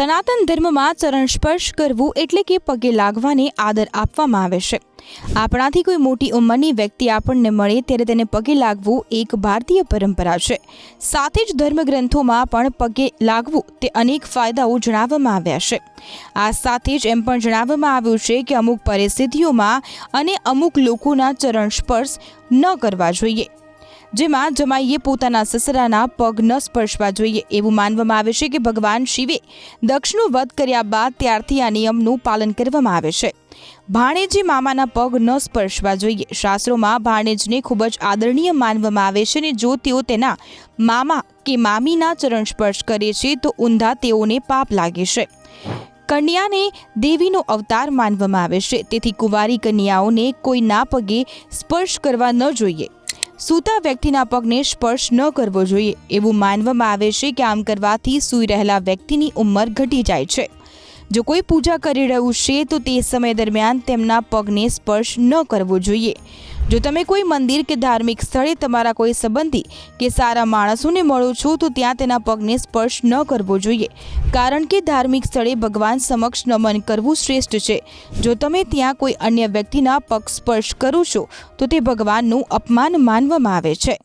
સનાતન ધર્મમાં ચરણ સ્પર્શ કરવું એટલે કે પગે લાગવાને આદર આપવામાં આવે છે. આપણાથી કોઈ મોટી ઉંમરની વ્યક્તિ આપણને મળે ત્યારે તેને પગે લાગવું એક ભારતીય પરંપરા છે. સાથે જ ધર્મગ્રંથોમાં પણ પગે લાગવું તે અનેક ફાયદાઓ જણાવવામાં આવ્યા છે. આ સાથે જ એમ પણ જણાવવામાં આવ્યું છે કે અમુક પરિસ્થિતિઓમાં અને અમુક લોકોના ચરણ સ્પર્શ ન કરવા જોઈએ. જેમાં જમાઈએ પોતાના સસરાના પગ ન સ્પર્શવા જોઈએ. એવું માનવામાં આવે છે કે ભગવાન શિવે દક્ષનું વધ કર્યા બાદ ત્યારથી આ નિયમનું પાલન કરવામાં આવે છે. ભાણેજે મામાના પગ ન સ્પર્શવા જોઈએ. શાસ્ત્રોમાં ભાણેજને ખૂબ જ આદરણીય માનવામાં આવે છે અને જો તેઓ તેના મામા કે મામીના ચરણ સ્પર્શ કરે છે તો ઊંધા તેઓને પાપ લાગે છે. કન્યાને દેવીનો અવતાર માનવામાં આવે છે. તેથી કુંવારી કન્યાઓને કોઈના પગે સ્પર્શ કરવા ન જોઈએ. સૂતા વ્યક્તિના પગને સ્પર્શ ન કરવો જોઈએ. એવું માનવામાં આવે છે કે આમ કરવાથી સૂઈ રહેલા વ્યક્તિની ઉંમર ઘટી જાય છે. જો કોઈ પૂજા કરી રહ્યું છે, તો તે સમય દરમિયાન તેમના પગને સ્પર્શ ન કરવો જોઈએ. જો તમે કોઈ મંદિર કે ધાર્મિક સ્થળે તમારા કોઈ સંબંધી કે સારા માણસોને મળો છો, તો ત્યાં તેના પગને સ્પર્શ ન કરવો જોઈએ. કારણ કે ધાર્મિક સ્થળે ભગવાન સમક્ષ નમન કરવું શ્રેષ્ઠ છે. જો તમે ત્યાં કોઈ અન્ય વ્યક્તિના પગ સ્પર્શ કરો છો, તો તે ભગવાનનું અપમાન માનવામાં આવે છે.